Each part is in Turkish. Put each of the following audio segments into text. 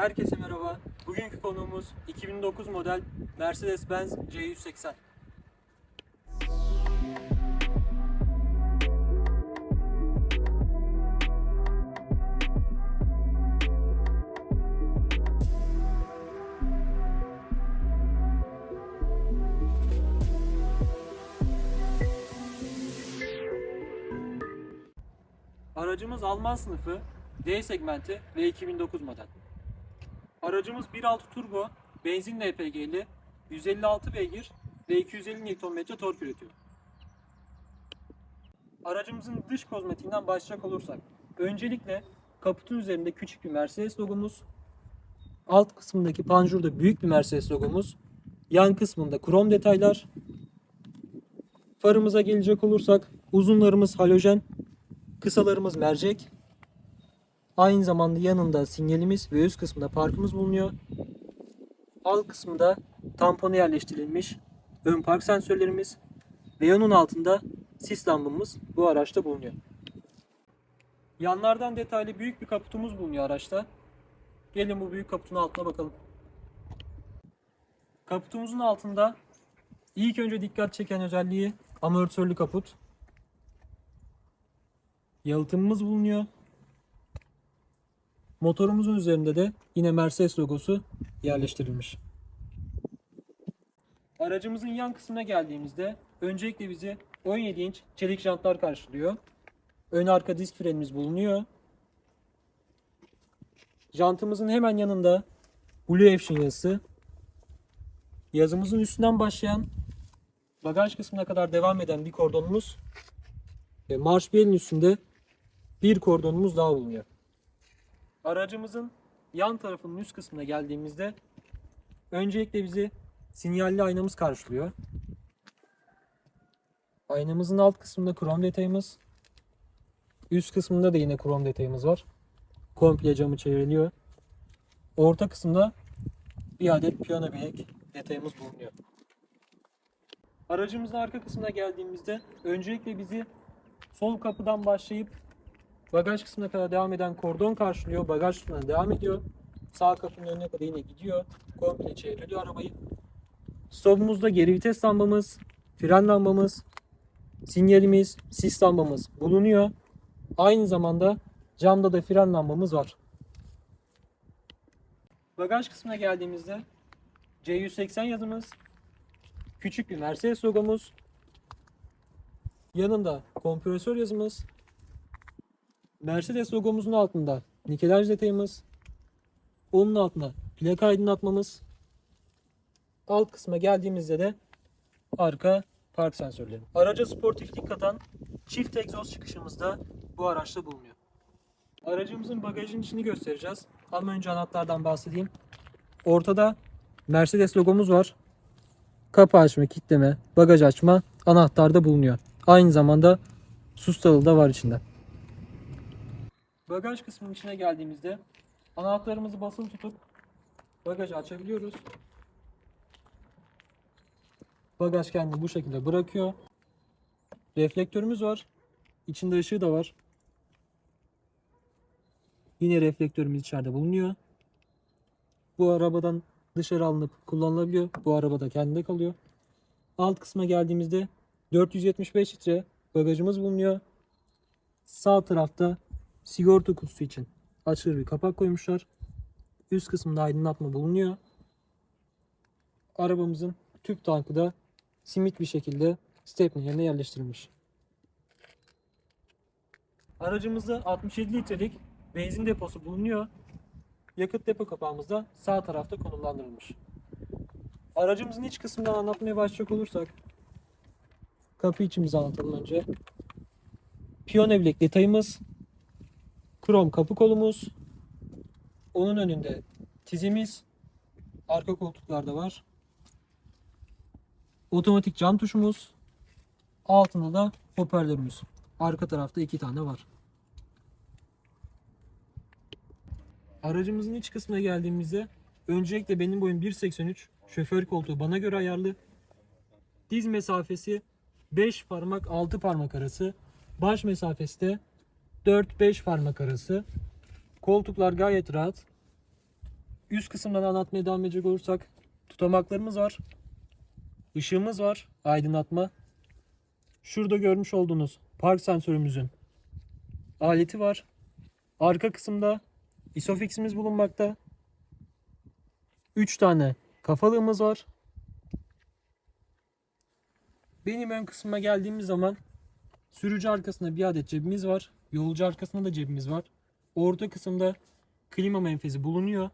Herkese merhaba. Bugünkü konuğumuz 2009 model Mercedes-Benz C180. Aracımız Alman sınıfı D segmenti ve 2009 model. Aracımız 1.6 turbo, benzinli EPG'li, 156 beygir ve 250 Nm tork üretiyor. Aracımızın dış kozmetiğinden başlayacak olursak, öncelikle kaputun üzerinde küçük bir Mercedes logomuz, alt kısmındaki panjurda büyük bir Mercedes logomuz, yan kısmında krom detaylar, farımıza gelecek olursak uzunlarımız halojen, kısalarımız mercek, Aynı zamanda yanında sinyalimiz ve üst kısmında parkımız bulunuyor. Alt kısmında tamponu yerleştirilmiş ön park sensörlerimiz ve onun altında sis lambamız bu araçta bulunuyor. Yanlardan detaylı büyük bir kaputumuz bulunuyor araçta. Gelin bu büyük kaputun altına bakalım. Kaputumuzun altında ilk önce dikkat çeken özelliği amortisörlü kaput. Yalıtımımız bulunuyor. Motorumuzun üzerinde de yine Mercedes logosu yerleştirilmiş. Aracımızın yan kısmına geldiğimizde öncelikle bizi 17 inç çelik jantlar karşılıyor. Ön arka disk frenimiz bulunuyor. Jantımızın hemen yanında Blue Action yazısı. Yazımızın üstünden başlayan bagaj kısmına kadar devam eden bir kordonumuz ve marş belin üstünde bir kordonumuz daha bulunuyor. Aracımızın yan tarafının üst kısmına geldiğimizde öncelikle bizi sinyalli aynamız karşılıyor. Aynamızın alt kısmında krom detayımız, üst kısmında da yine krom detayımız var. Komple camı çevriliyor. Orta kısımda bir adet piyano bilek detayımız bulunuyor. Aracımızın arka kısmına geldiğimizde öncelikle bizi sol kapıdan başlayıp Bagaj kısmına kadar devam eden kordon karşılıyor. Bagaj kısmına devam ediyor. Sağ kapının önüne kadar yine gidiyor. Komple çevriliyor arabayı. Stopumuzda geri vites lambamız, fren lambamız, sinyalimiz, sis lambamız bulunuyor. Aynı zamanda camda da fren lambamız var. Bagaj kısmına geldiğimizde C180 yazımız, küçük bir Mercedes logomuz, yanında kompresör yazımız, Mercedes logomuzun altında nikelaj detayımız, onun altında plaka aydınlatmamız, alt kısma geldiğimizde de arka park sensörleri. Araca sportiflik katan çift egzoz çıkışımız da bu araçta bulunuyor. Aracımızın bagajın içini göstereceğiz. Ama önce anahtardan bahsedeyim. Ortada Mercedes logomuz var. Kapı açma, kilitleme, bagaj açma anahtarda bulunuyor. Aynı zamanda sustalı da var içinde. Bagaj kısmının içine geldiğimizde anahtarımızı basılı tutup bagajı açabiliyoruz. Bagaj kendini bu şekilde bırakıyor. Reflektörümüz var. İçinde ışığı da var. Yine reflektörümüz içeride bulunuyor. Bu arabadan dışarı alınıp kullanılabiliyor. Bu arabada kendinde kalıyor. Alt kısma geldiğimizde 475 litre bagajımız bulunuyor. Sağ tarafta sigorta kutusu için açılır bir kapak koymuşlar. Üst kısmında aydınlatma bulunuyor. Arabamızın tüp tankı da simit bir şekilde stepney yerine yerleştirilmiş. Aracımızda 67 litrelik benzin deposu bulunuyor. Yakıt depo kapağımız da sağ tarafta konumlandırılmış. Aracımızın iç kısmından anlatmaya başlayacak olursak kapı içimizi anlatalım önce. Piyano bilek detayımız krom kapı kolumuz. Onun önünde tizimiz. Arka koltuklarda var. Otomatik cam tuşumuz. Altında da hoparlörümüz. Arka tarafta iki tane var. Aracımızın iç kısmına geldiğimizde öncelikle benim boyum 1.83. Şoför koltuğu bana göre ayarlı. Diz mesafesi 5 parmak 6 parmak arası. Baş mesafesi de 4-5 parmak arası. Koltuklar gayet rahat. Üst kısımdan anlatmaya devam edecek olursak tutamaklarımız var. Işığımız var. Aydınlatma. Şurada görmüş olduğunuz park sensörümüzün aleti var. Arka kısımda isofix'imiz bulunmakta. 3 tane kafalığımız var. Benim ön kısmıma geldiğimiz zaman sürücü arkasında bir adet cebimiz var. Yolcu arkasında da cebimiz var. Orta kısımda klima menfezi bulunuyor.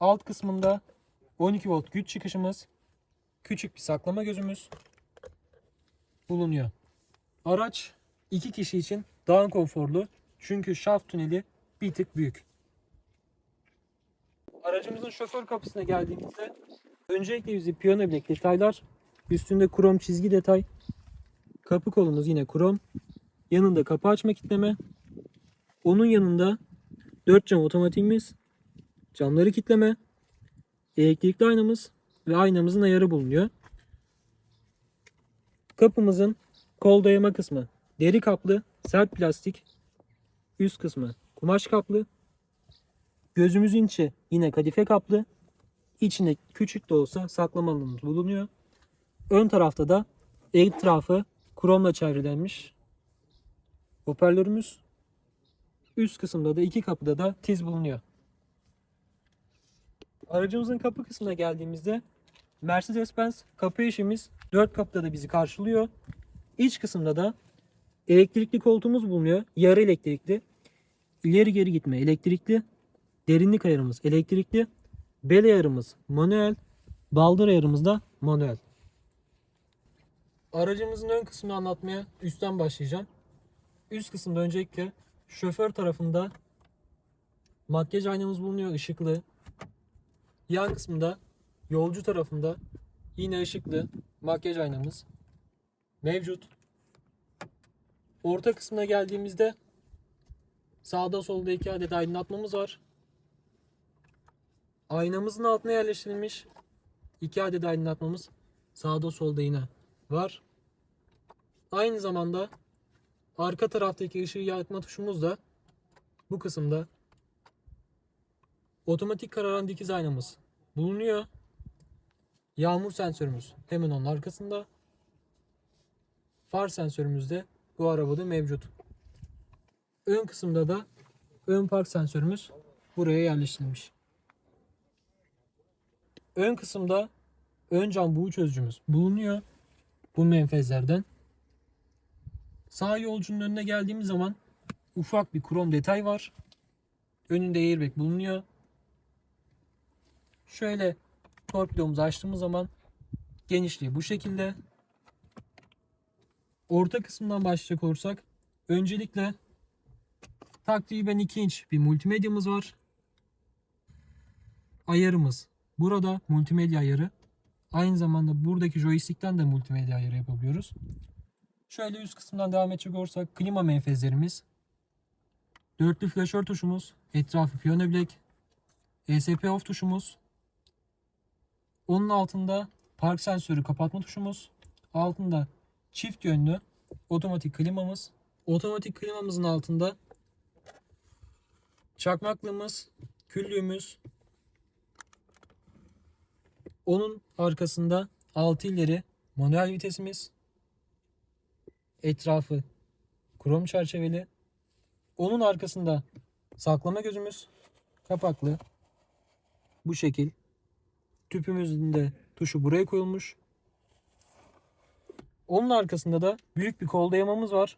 Alt kısmında 12 volt güç çıkışımız, küçük bir saklama gözümüz bulunuyor. Araç iki kişi için daha konforlu çünkü şaft tüneli bir tık büyük. Aracımızın şoför kapısına geldiğimizde öncelikle bizi piyano bilek detaylar, üstünde krom çizgi detay, kapı kolumuz yine krom, yanında kapı açma kitleme, onun yanında 4 cam otomatiğimiz, camları kitleme, elektrikli aynamız ve aynamızın ayarı bulunuyor. Kapımızın kol dayama kısmı deri kaplı, sert plastik, üst kısmı kumaş kaplı, gözümüzün içi yine kadife kaplı, içinde küçük de olsa saklama alanımız bulunuyor. Ön tarafta da etrafı kromla çevrelenmiş hoparlörümüz. Üst kısımda da iki kapıda da tiz bulunuyor. Aracımızın kapı kısmına geldiğimizde Mercedes-Benz kapı eşimiz 4 kapıda da bizi karşılıyor. İç kısımda da elektrikli koltuğumuz bulunuyor. Yarı elektrikli. İleri geri gitme elektrikli. Derinlik ayarımız elektrikli. Bel ayarımız manuel. Baldır ayarımız da manuel. Aracımızın ön kısmını anlatmaya üstten başlayacağım. Üst kısımda öncelikle şoför tarafında makyaj aynamız bulunuyor ışıklı. Yan kısmında yolcu tarafında yine ışıklı makyaj aynamız mevcut. Orta kısmına geldiğimizde sağda solda iki adet aydınlatmamız var. Aynamızın altına yerleştirilmiş iki adet aydınlatmamız sağda solda yine var. Aynı zamanda arka taraftaki ışığı yakma tuşumuz da bu kısımda otomatik kararan dikiz aynamız bulunuyor. Yağmur sensörümüz hemen onun arkasında. Far sensörümüz de bu arabada mevcut. Ön kısımda da ön park sensörümüz buraya yerleştirilmiş. Ön kısımda ön cam buğu çözücümüz bulunuyor. Bu menfezlerden. Sağ yolcunun önüne geldiğimiz zaman ufak bir krom detay var. Önünde airbag bulunuyor. Şöyle torpidomuzu açtığımız zaman genişliği bu şekilde. Orta kısımdan başlayacak olursak öncelikle takriben 2 inç bir multimedyamız var. Ayarımız burada multimedya ayarı. Aynı zamanda buradaki joystick'ten de multimedya ayarı yapabiliyoruz. Şöyle üst kısımdan devam edecek olursak klima menfezlerimiz. Dörtlü flaşör tuşumuz. Etrafı piyano bilek. ESP off tuşumuz. Onun altında park sensörü kapatma tuşumuz. Altında çift yönlü otomatik klimamız. Otomatik klimamızın altında çakmaklığımız, küllüğümüz. Onun arkasında 6 ileri manuel vitesimiz. Etrafı krom çerçeveli. Onun arkasında saklama gözümüz kapaklı. Bu şekil. Tüpümüzün de tuşu buraya koyulmuş. Onun arkasında da büyük bir kol dayamamız var.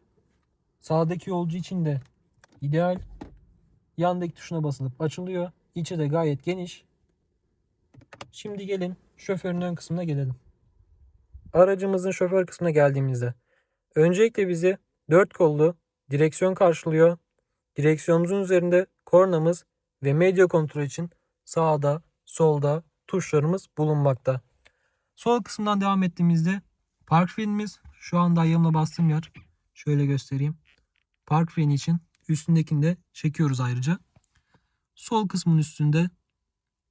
Sağdaki yolcu için de ideal. Yandaki tuşuna basılıp açılıyor. İçi de gayet geniş. Şimdi gelin şoförün ön kısmına gelelim. Aracımızın şoför kısmına geldiğimizde öncelikle bizi dört kollu direksiyon karşılıyor. Direksiyonumuzun üzerinde kornamız ve medya kontrol için sağda, solda tuşlarımız bulunmakta. Sol kısımdan devam ettiğimizde park frenimiz şu anda ayağımla bastığım yer. Şöyle göstereyim. Park freni için üstündekini de çekiyoruz ayrıca. Sol kısmın üstünde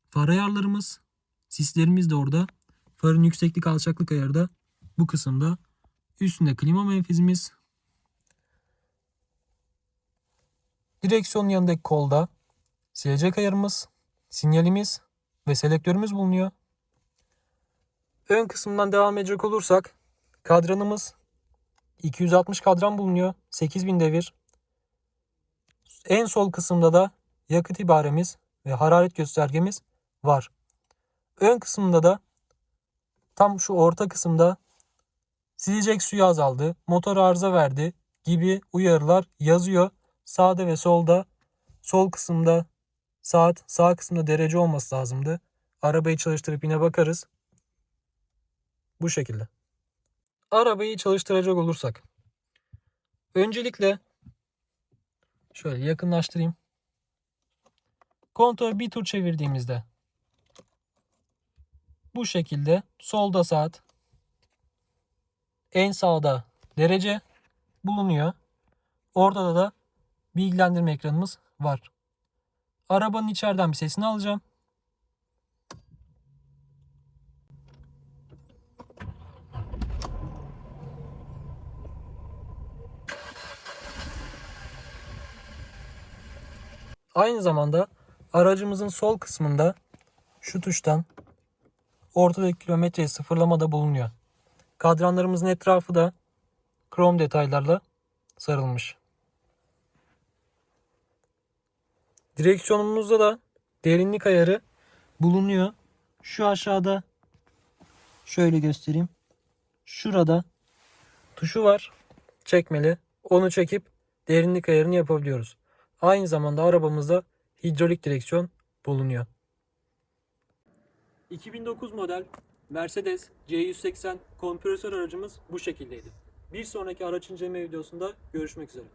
far ayarlarımız, sislerimiz de orada. Farın yükseklik alçaklık ayarı da bu kısımda. Üstünde klima menfezimiz. Direksiyonun yanındaki kolda silecek ayarımız, sinyalimiz ve selektörümüz bulunuyor. Ön kısımdan devam edecek olursak kadranımız 260 kadran bulunuyor. 8000 devir. En sol kısımda da yakıt ibaremiz ve hararet göstergemiz var. Ön kısımda da tam şu orta kısımda silecek suyu azaldı, motor arıza verdi gibi uyarılar yazıyor. Sağda ve solda sol kısımda saat, sağ kısımda derece olması lazımdı. Arabayı çalıştırıp yine bakarız. Bu şekilde. Arabayı çalıştıracak olursak. Öncelikle şöyle yakınlaştırayım. Kontrolü bir tur çevirdiğimizde bu şekilde solda saat en sağda derece bulunuyor. Orada da bilgilendirme ekranımız var. Arabanın içeriden bir sesini alacağım. Aynı zamanda aracımızın sol kısmında şu tuştan ortadaki kilometreyi sıfırlamada bulunuyor. Kadranlarımızın etrafı da krom detaylarla sarılmış. Direksiyonumuzda da derinlik ayarı bulunuyor. Şu aşağıda şöyle göstereyim. Şurada tuşu var. Çekmeli. Onu çekip derinlik ayarını yapabiliyoruz. Aynı zamanda arabamızda hidrolik direksiyon bulunuyor. 2009 model Mercedes C180 kompresör aracımız bu şekildeydi. Bir sonraki araç inceleme videosunda görüşmek üzere.